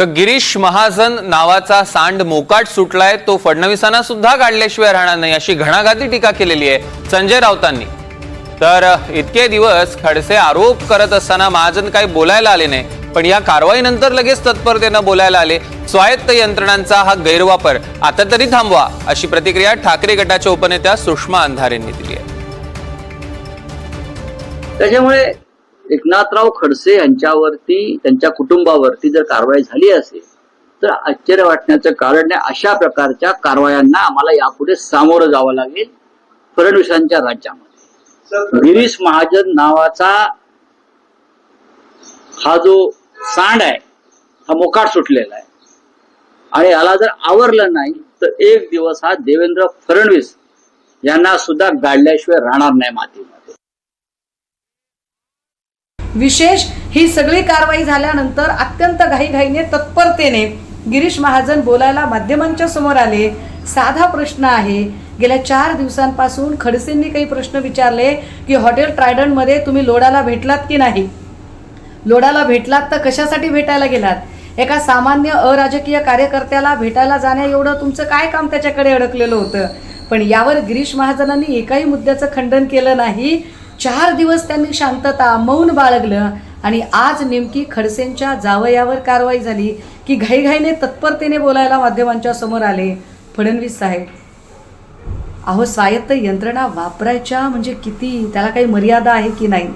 तर गिरीश महाजन नावाचा सांड मोकाट सुटलाय. तो फडणवीसांना सुद्धा काढल्याशिवाय राहणार नाही अशी घणाघाती टीका केलेली आहे संजय राऊतांनी. तर इतके दिवस खडसे आरोप करत असताना महाजन काही बोलायला आले नाही. पण या कारवाईनंतर लगेच तत्परतेनं बोलायला आले. स्वायत्त यंत्रणांचा हा गैरवापर आता तरी थांबवा अशी प्रतिक्रिया ठाकरे गटाच्या उपनेत्या सुषमा अंधारेंनी दिली आहे. त्याच्यामुळे एकनाथराव खडसे यांच्यावरती त्यांच्या कुटुंबावरती जर कारवाई झाली असेल तर आश्चर्य वाटण्याचं कारण नाही अशा प्रकारच्या कारवायांना आम्हाला यापुढे सामोरं जावं लागेल फडणवीसांच्या राज्यामध्ये. गिरीश महाजन नावाचा हा जो सांड आहे हा मोकाट सुटलेला आहे. आणि याला जर आवरलं नाही तर एक दिवस हा देवेंद्र फडणवीस यांना सुद्धा गाडल्याशिवाय राहणार नाही मातीमध्ये विशेष ही सगळी कारवाई झाल्यानंतर अत्यंत घाईघाईने तत्परतेने गिरीश महाजन बोलायला माध्यमांच्या समोर आले. साधा प्रश्न आहे. गेल्या चार दिवसांपासून खडसेंनी काही प्रश्न विचारले की हॉटेल ट्रायडनमध्ये तुम्ही लोडाला भेटलात की नाही? लोडाला भेटलात तर कशासाठी भेटायला गेलात? एका सामान्य अराजकीय कार्यकर्त्याला भेटायला जाण्या एवढं तुमचं काय काम त्याच्याकडे अडकलेलं होतं? पण यावर गिरीश महाजनांनी एकाही मुद्द्याचं खंडन केलं नाही. चार दिवस त्यांनी शांतता मौन बाळगलं आणि आज नेमकी खडसेंच्या जावयावर कारवाई झाली की घाईघाईने तत्परतेने बोलायला माध्यमांच्या समोर आले. फडणवीस साहेब अहो स्वायत्त यंत्रणा वापरायच्या म्हणजे किती? त्याला काही मर्यादा आहे की नाही?